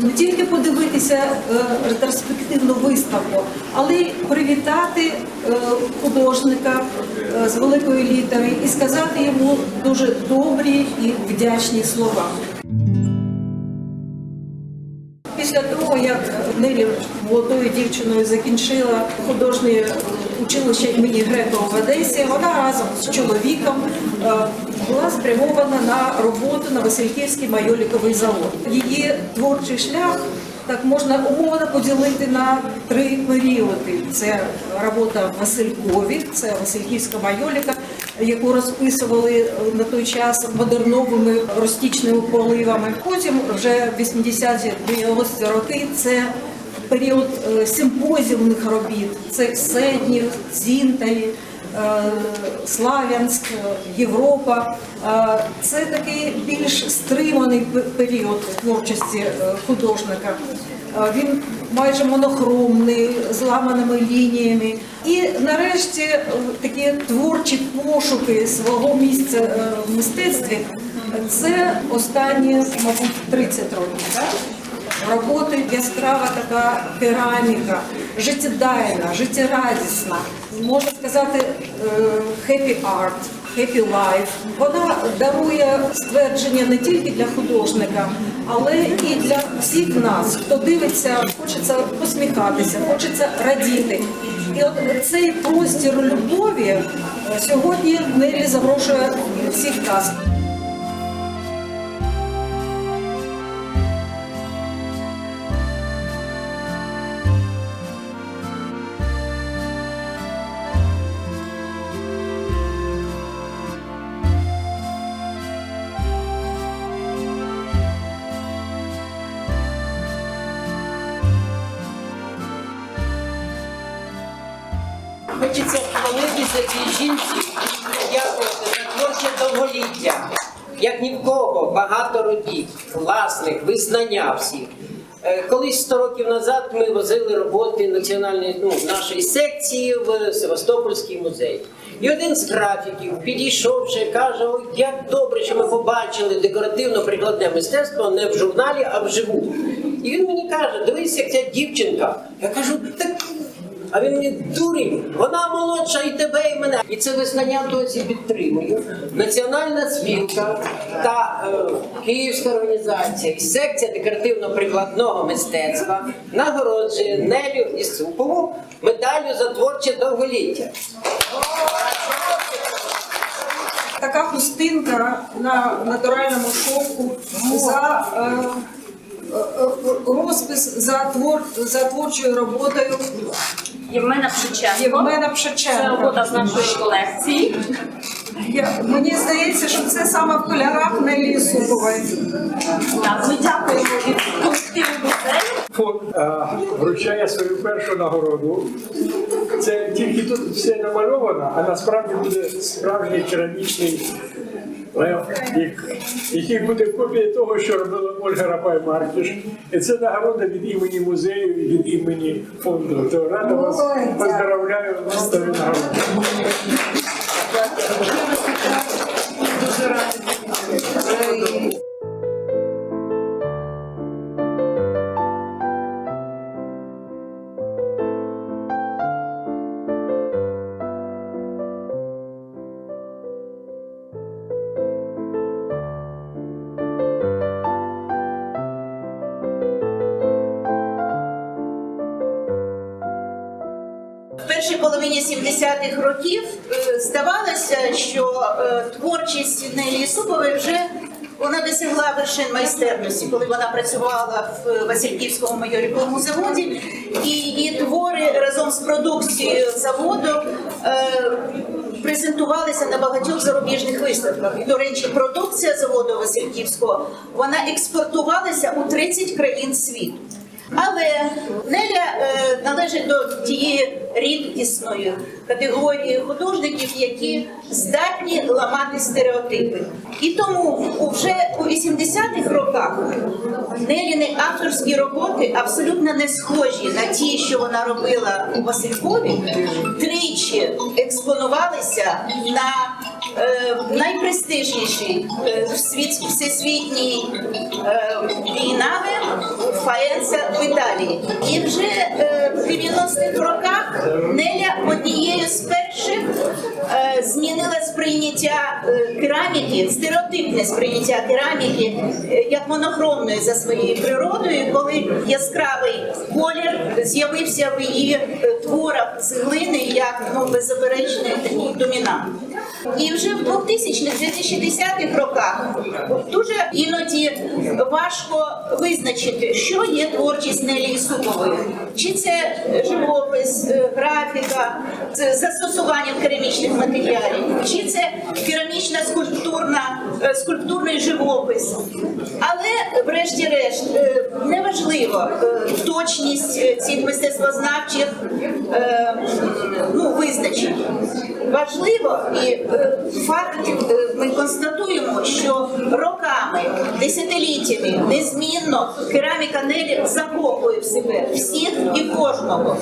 не тільки подивитися е, ретроспективну виставку, але й привітати е, художника е, з великої літери і сказати йому дуже добрі і вдячні слова. Після того, як Нелі молодою дівчиною закінчила художнє училище імені Грекова в Одесі, вона разом з чоловіком була спрямована на роботу на Васильківський майоліковий завод. Її творчий шлях так можна умовно поділити на три періоди. Це робота в Василькові, це Васильківська майоліка, яку розписували е, на той час модерновими розтічними поливами. Потім вже 80-ті 90-ті роки це період е, симпозіумних робіт. Це Кседнів, Цінтарі, е, Славянськ, е, Європа. Е, Це такий більш стриманий пе- період творчості е, художника. Він майже монохромний, з ламаними лініями. І нарешті такі творчі пошуки свого місця в мистецтві. Це останні, мабуть, 30 років. Так? Роботи яскрава така кераміка, життєдайна, життєрадісна, можна сказати, happy art, happy life. Вона дарує ствердження не тільки для художника, але і для всіх нас, хто дивиться, хочеться посміхатися, хочеться радіти. І от цей простір любові е, сьогодні Нелі запрошує всіх нас. Хочеться хвалитися цій жінці, і дякувати за творче довголіття. Як ні в кого, багато робіт, власних, визнання всіх. Е, Колись 100 років назад ми возили роботи національної ну, нашої секції в Севастопольський музей. І один з графіків, підійшовши, каже: Ой, як добре, що ми побачили декоративно-прикладне мистецтво не в журналі, а вживу. І він мені каже: дивись, як ця дівчинка. Я кажу, так а він мені дурень, вона молодша і тебе, і мене. І це визнання досі підтримую. Національна спілка та е, Київська організація і секція декоративно-прикладного мистецтва нагороджує Нелю Ісупову медаллю за творче довголіття. така хустинка на натуральному шовку за е, е, е, розпис за твор за творчою роботою Євмена Пшиченко. Євмена Це робота з нашої колекції. Я, мені здається, що це саме в кольорах Нелі Ісупової. Так, Ми дякуємо від колективу музею. Фонд а, вручає свою першу нагороду. Це тільки тут все намальовано, а насправді буде справжній керамічний який буде копія того, що робила Ольга Рапай Маркіш. І це нагорода від імені музею і від імені фонду. То рада вас поздравляю вас цією нагородою. Першій половині 70-х років е, здавалося, що е, творчість Нелі Ісупової вже вона досягла вершин майстерності, коли вона працювала в Васильківському майоріковому заводі, і її твори разом з продукцією заводу е, презентувалися на багатьох зарубіжних виставках. І, до речі, продукція заводу Васильківського вона експортувалася у 30 країн світу. Але Неля належить до тієї рідкісної категорії художників, які здатні ламати стереотипи. І тому вже у 80-х роках Неліни авторські роботи абсолютно не схожі на ті, що вона робила у Василькові, тричі експонувалися на е, найпрестижніший е, світ всесвітній війнами війнави Фаенса в Італії. І вже е, в 90-х роках Неля однією з перших е, змінила сприйняття е, кераміки, стереотипне сприйняття кераміки е, як монохромної за своєю природою, коли яскравий колір з'явився в її е, творах з глини як ну, беззаперечний домінант. І вже в 2000-х, 2010-х роках дуже іноді важко визначити, що є творчість Нелі Ісупової. Чи це живопис, е, графіка з застосуванням керамічних матеріалів, чи це керамічна скульптурна, е, скульптурний живопис. Але, врешті-решт, е, неважливо е, точність цих мистецтвознавчих ну, визначень. Важливо і факт ми констатуємо, що роками, десятиліттями незмінно кераміка Нелі закопує в себе всіх і кожного.